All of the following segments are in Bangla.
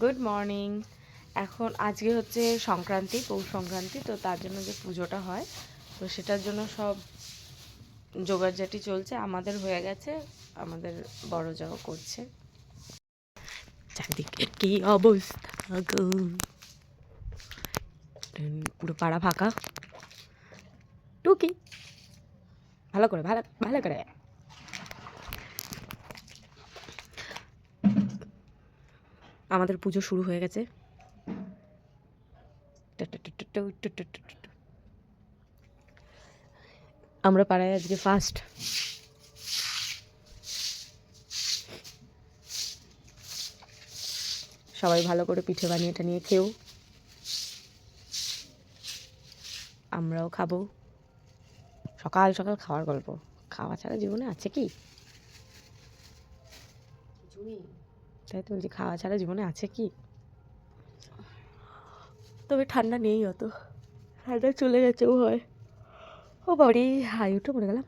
গুড মর্নিং এখন আজকে হচ্ছে সংক্রান্তি, পৌষ সংক্রান্তি, তো তার জন্য যে পুজোটা হয়, তো সেটার জন্য সব জোগাড়জাটি চলছে, আমাদের হয়ে গেছে, আমাদের বড় যাও করছে। চারদিকে কি অবস্থা গো? পুরো পাড়া ফাঁকা? টুকি। ভালো করে, ভালো ভালো করে। আমাদের পুজো শুরু হয়ে গেছে। আমরা পাড়ায় আজকে ফার্স্ট সবাই ভালো করে পিঠে বানিয়ে টানিয়ে খেও। আমরাও খাব। সকাল সকাল খাওয়ার গল্প। খাওয়া ছাড়া জীবনে আছে কি? তাই তো বলছি খাওয়া ছাড়া জীবনে আছে কি? তবে ঠান্ডা নেই অত। ঠান্ডা চলে গেছেও হয়। ও বাড়ি হাই উঠে মরে গেলাম।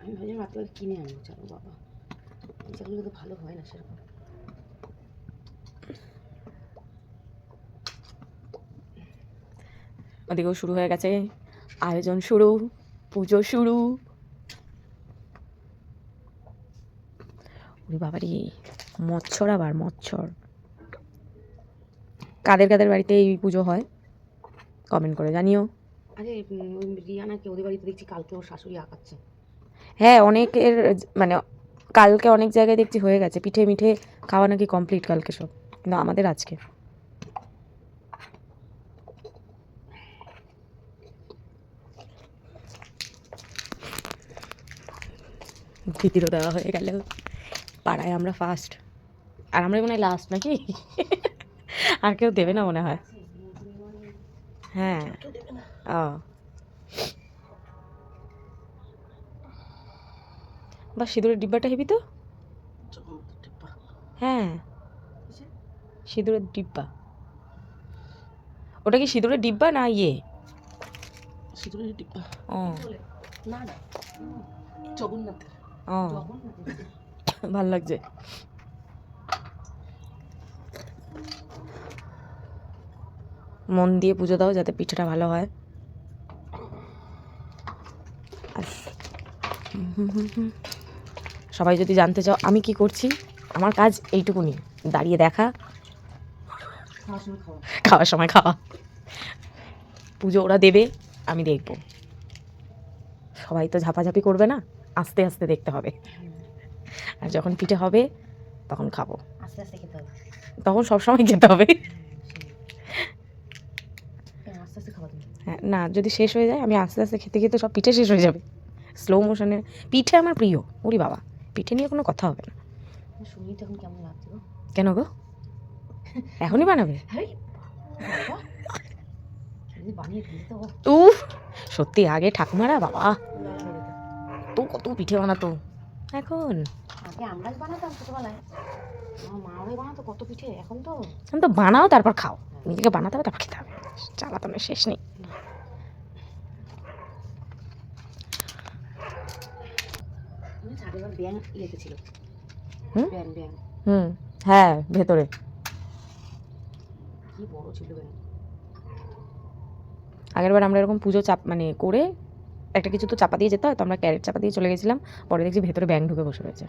আমি ভাবছিলাম রাত্রে কিনে আনব? চলো বাবা। যেগুলো তো ভালো হয় না সেরকম। ওদিকেও শুরু হয়ে গেছে। আয়োজন শুরু পুজো শুরু। বাবারি মচ্ছর আবার মচ্ছর কাদের কাদের বাড়িতে এই পুজো হয়? কমেন্ট করে জানিও। আরে রিয়ানাকে ওদের বাড়িতে দেখছি কালকে ওর শাশুড়ি আঁকাচ্ছে। হ্যাঁ অনেকের মানে কালকে অনেক জায়গায় দেখছি হয়ে গেছে পিঠে মিঠে খাওয়া নাকি কমপ্লিট কালকে সব কিন্তু আমাদের আজকে। ভীতিরও দেওয়া হয়ে গেল। পাড়ায় আমরা ফার্স্ট আর আমরা মনে হয় লাস্ট নাকি? আর কেউ দেবে না মনে হয়। হ্যাঁ। ও। বা সিঁদুরের ডিব্বাটা হেবি তো? হ্যাঁ। সিঁদুরের ডিব্বা। ওটা কি সিঁদুরের ডিব্বা না ইয়ে? সিঁদুরের ডিব্বা। ও। না না। জগন্নাথের। ও। ভালো লাগছে। মন দিয়ে পুজো দাও যাতে পিঠাটা ভালো হয়। সবাই যদি জানতে চাও, আমি কি করছি? আমার কাজ এইটুকুনি। দাঁড়িয়ে দেখা। খাওয়ার সময় খাওয়া। পুজো ওরা দেবে, আমি দেখব। সবাই তো ঝাপাঝাপি করবে না, আস্তে আস্তে দেখতে হবে। আর যখন পিঠে হবে তখন খাব। আস্তে আস্তে খেতে হবে। তখন সবসময় খেতে হবে। হ্যাঁ, তুমি। হ্যাঁ না যদি শেষ হয়ে যায় আমি আস্তে আস্তে খেতে খেতে সব পিঠে শেষ হয়ে যাবে। স্লো মোশনে পিঠে আমার প্রিয় ওরি বাবা। পিঠে নিয়ে কোনো কথা হবে না। শুনি তো কেমন লাগছে কেন গো? এখনই বানাবে? হ্যাঁ উফ সত্যি আগে ঠাকুমারা বাবা। তো কত পিঠে বানাতো। এখন? আগে আমরাই বানাতাম ছোটবেলায়। আমার মা ওরাই বানাতো কত পিঠে এখন তো? এখন তো বানাও তারপর খাও। নিজেকে বানাতে হবে তারপর খেতে হবে। চালাতনের শেষ নেই। হুম? হ্যাঁ ভেতরে। কি বড় ছিল ব্যাং আগেরবার আমরা এরকম পুজো চাপ মানে করে একটা কিছু তো চাপা দিয়ে যেতে হয় তো আমরা ক্যারেট চাপা দিয়ে চলে গেছিলাম। পরে দেখছি ভেতরে ব্যাং ঢুকে বসে রয়েছে।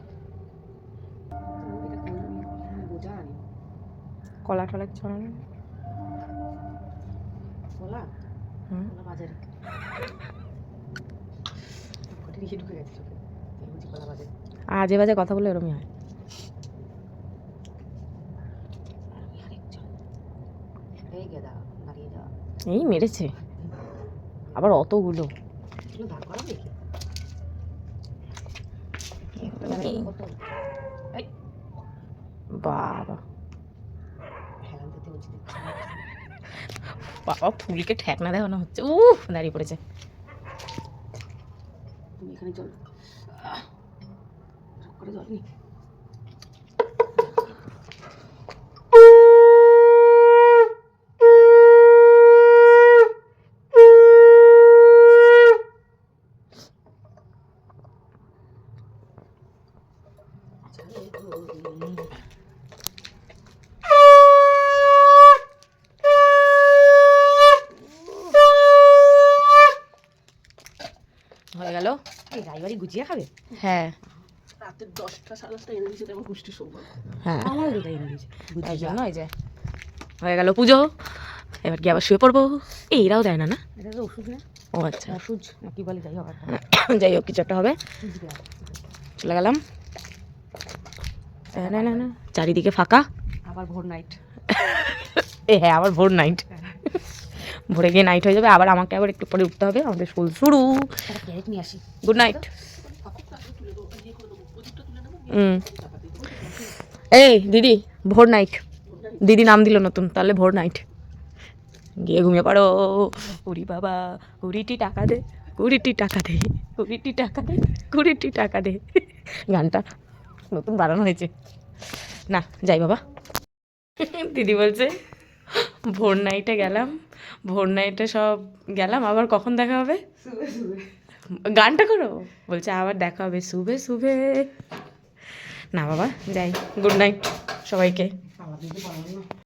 কলা টলা কিছু কলা? বাজারে। ঢুকে গেছে আজে বাজে কথা বলে এরমই হয়। এই মেরেছে। আবার অতগুলো। এগুলো দাঁড় করা দেখি। বাবা। বাবা ফুলকে ঠেকনা দেওয়ানো হচ্ছে। উফ দাঁড়িয়ে পড়েছে। তুমি এখানে চল করে জল নি হয়ে গেল। এই রাইবারি গুছিয়ে খাবে? হ্যাঁ। রাতের দশটা সাড়ে দশটা এনে দিয়েছে আমার পুষ্টি হ্যাঁ। আমার দুটো এনে দিয়েছে তাই জন্য এই যে। হয়ে গেল পুজো। এবার কি আবার শুয়ে পড়ব? এই এরাও দেয় না না? এটা তো ওষুধ না? ও আচ্ছা। ওষুধ কি বলে যাই হোক। যাই হোক কিছু একটা হবে। চলে গেলাম। না না না চারিদিকে ফাঁকা। আবার ভোর নাইট এ হ্যাঁ আবার ভোর নাইট ভোরে গিয়ে নাইট হয়ে যাবে আবার আমাকে আবার একটু পরে উঠতে হবে আমাদের স্কুল শুরু। নিয়ে আসি। গুড নাইট হুম। এই দিদি ভোর নাইট দিদি নাম দিল নতুন তাহলে ভোর নাইট গিয়ে ঘুমিয়ে পড়ো। উরি বাবা কুড়িটি টাকা দে কুড়িটি টাকা দে কুড়িটি টাকা দে কুড়িটি টাকা দে। গানটা নতুন বানানো হয়েছে। না যাই বাবা। দিদি বলছে ভোর নাইটে গেলাম ভোর নাইটে সব গেলাম আবার কখন দেখা হবে? গানটা করো। বলছে আবার দেখা হবে শুভে শুভে। না বাবা যাই গুড নাইট সবাইকে।